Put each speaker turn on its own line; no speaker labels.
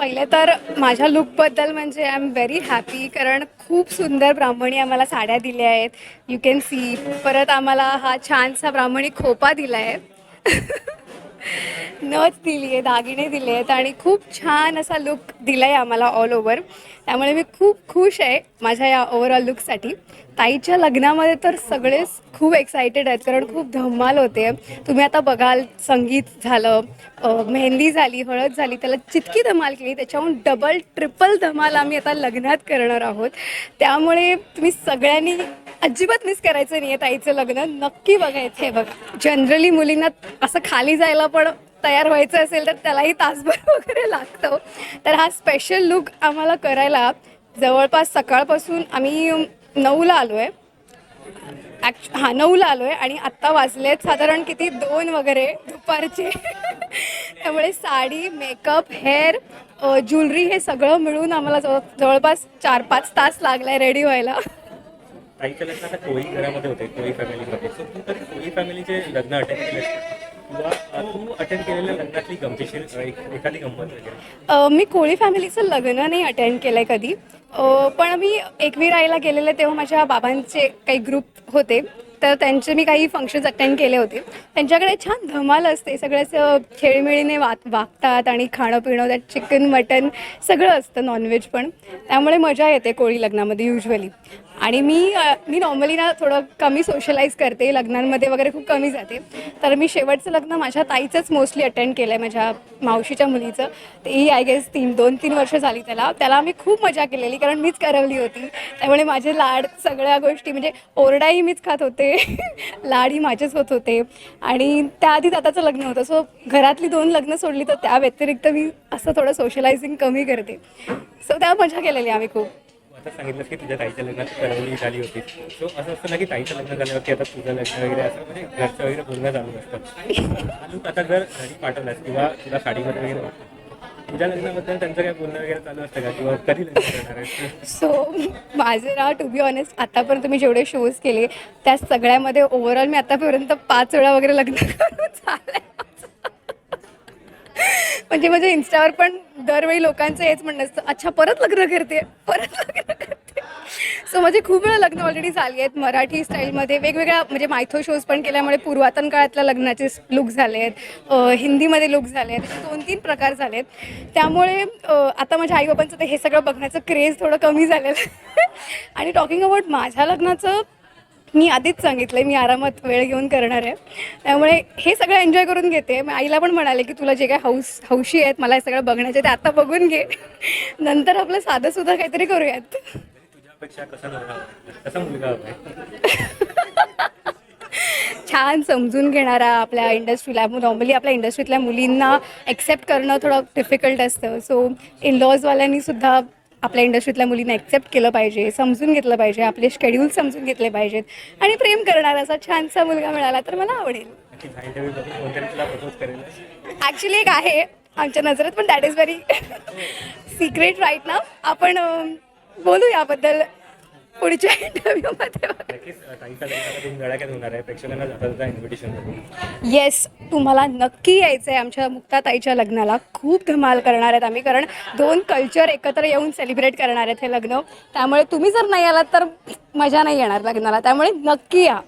पहिले तर माझ्या लुकबद्दल म्हणजे आय एम व्हेरी हॅपी कारण खूप सुंदर ब्राह्मणी आम्हाला साड्या दिल्या आहेत. यू कॅन सी परत आम्हाला हा छानसा ब्राह्मणी खोपा दिला आहे नथ दिली आहे दागिने दिले आहेत आणि खूप छान असा लुक दिला आहे आम्हाला ऑल ओव्हर त्यामुळे मी खूप खुश आहे माझ्या या ओव्हरऑल लुकसाठी ताईच्या लग्नामध्ये तर सगळेच खूप एक्सायटेड आहेत कारण खूप धमाल होते. तुम्ही आता बघाल संगीत झालं मेहंदी झाली हळद झाली त्याला जितकी धमाल केली त्याच्याहून डबल ट्रिपल धमाल आम्ही आता लग्नात करणार आहोत. त्यामुळे तुम्ही सगळ्यांनी अजिबात मिस करायचं नाही आहे ताईचं लग्न. नक्की बघायचं आहे बघा. जनरली मुलींना असं खाली जायला पण तयार व्हायचं असेल तर त्यालाही तासभर वगैरे लागतं. तर हा स्पेशल लुक आम्हाला करायला जवळपास सकाळपासून आम्ही नऊला आलो आहे ॲक्च हां नऊला आलो आहे आणि आत्ता वाजलेत साधारण किती? दोन वगैरे दुपारचे. त्यामुळे साडी मेकअप हेअर ज्वेलरी हे सगळं मिळून आम्हाला जवळ जवळपास चार पाच तास लागला आहे रेडी व्हायला.
ताईच्या लग्न आता कोळी घरामध्ये होते कोळी फॅमिलीमध्ये सो तू तरी कोळी फॅमिलीचे लग्न अटेंड केले किंवा तू अटेंड केलेल्या लग्नातली गमतीशीर एक- एखादी गंमत वगैरे?
अ, मी कोळी फॅमिलीचं लग्न नाही अटेंड केलं आहे कधी. अ, पण मी एकवी राईला गेलेले तेव्हा माझ्या बाबांचे काही ग्रुप होते. तर त्यांचे मी काही फंक्शन्स अटेंड केले होते. त्यांच्याकडे छान धमाल असते. सगळे असं खेळीमेळीने वाग वागतात आणि खाणं पिणं त्यात चिकन मटन सगळं असतं नॉनव्हेज पण. त्यामुळे मजा येते कोळी लग्नामध्ये युजली आणि मी मी नॉर्मली ना थोडं कमी सोशलाईज करते. लग्नांमध्ये वगैरे खूप कमी जाते. तर मी शेवटचं लग्न माझ्या ताईचंच मोस्टली अटेंड केलं आहे माझ्या मावशीच्या मुलीचं. तेही आय गेस तीन दोन तीन वर्ष झाली त्याला. त्याला आम्ही खूप मजा केलेली कारण मीच करवली होती. त्यामुळे माझे लाड सगळ्या गोष्टी म्हणजे ओरडाही मीच खात होते. लाडही माझेच होत. होते आणि त्याआधी दादाचं लग्न होतं. सो घरातली दोन लग्न सोडली तर त्या व्यतिरिक्त मी असं थोडं सोशलायझिंग कमी करते. सो त्या मजा केलेली आम्ही खूप.
आता सांगितलं की तुझ्या ताईच्या लग्नात झाली होती. सो असं असतं ना की ताईचं लग्न झाल्यावरती आता तुझं लग्न वगैरे असं म्हणजे घरचं वगैरे बोलणं चालू असतं आता जर घरी पाठवलास किंवा तुला साडीमध्ये वगैरे तुझ्या लग्नाबद्दल त्यांचं काय बोलणं वगैरे चालू असतं का? किंवा कधी लग्न करणार आहेस
सो माझे ना टू बी ऑनेस्ट आतापर्यंत मी जेवढे शोज केले त्या सगळ्यामध्ये ओव्हरऑल मी आतापर्यंत पाच वेळा वगैरे लग्न करून झालंय म्हणजे माझ्या इन्स्टावर पण दरवेळी लोकांचं हेच म्हणणं असतं अच्छा परत लग्न करते परत लग्न करते सो माझे म्हणजे खूप वेळा लग्न ऑलरेडी झाली आहेत. मराठी स्टाईलमध्ये वेगवेगळ्या म्हणजे मायथो शोज पण केल्यामुळे पुरातन काळातल्या लग्नाचे लुक झाले आहेत. हिंदीमध्ये लुक झाले आहेत. असे दोन तीन प्रकार झाले आहेत. त्यामुळे आता माझ्या आईबाबांचं तर हे सगळं बघण्याचं क्रेज थोडं कमी झालेलं आहे. आणि टॉकिंग अबाउट माझ्या लग्नाचं मी आधीच सांगितलं मी आरामात वेळ घेऊन करणार आहे. त्यामुळे हे सगळं एन्जॉय करून घेते. मी आईला पण म्हणाले की तुला जे काय हौस हौशी आहेत मला हे सगळं बघण्याचे ते आता बघून घे. नंतर आपलं साधंसुद्धा काहीतरी करूयात.
तुझ्यापेक्षा कसा नवरा? कसा मुलगा हवा
छान समजून घेणारा आपल्या इंडस्ट्रीला नॉर्मली आपल्या इंडस्ट्रीतल्या मुलींना एक्सेप्ट करणं थोडं डिफिकल्ट असतं. सो इन लॉजवाल्यांनी सुद्धा आपल्या इंडस्ट्रीतल्या मुलींना एक्सेप्ट केलं पाहिजे समजून घेतलं पाहिजे आपले शेड्यूल समजून घेतले पाहिजेत. आणि प्रेम करणारा असा छानसा मुलगा मिळाला तर मला आवडेल. ॲक्च्युली एक आहे. आमच्या नजरेत पण that is very secret right ना आपण बोलू याबद्दल पुढच्या
जाता इन्व्हिटेशन
येस तुम्हाला नक्की यायचं आहे आमच्या मुक्ताताईच्या लग्नाला. खूप धमाल करणार आहेत आम्ही कारण दोन कल्चर एकत्र येऊन सेलिब्रेट करणार आहेत हे लग्न. त्यामुळे तुम्ही जर नाही आलात तर मजा नाही येणार लग्नाला. त्यामुळे नक्की या.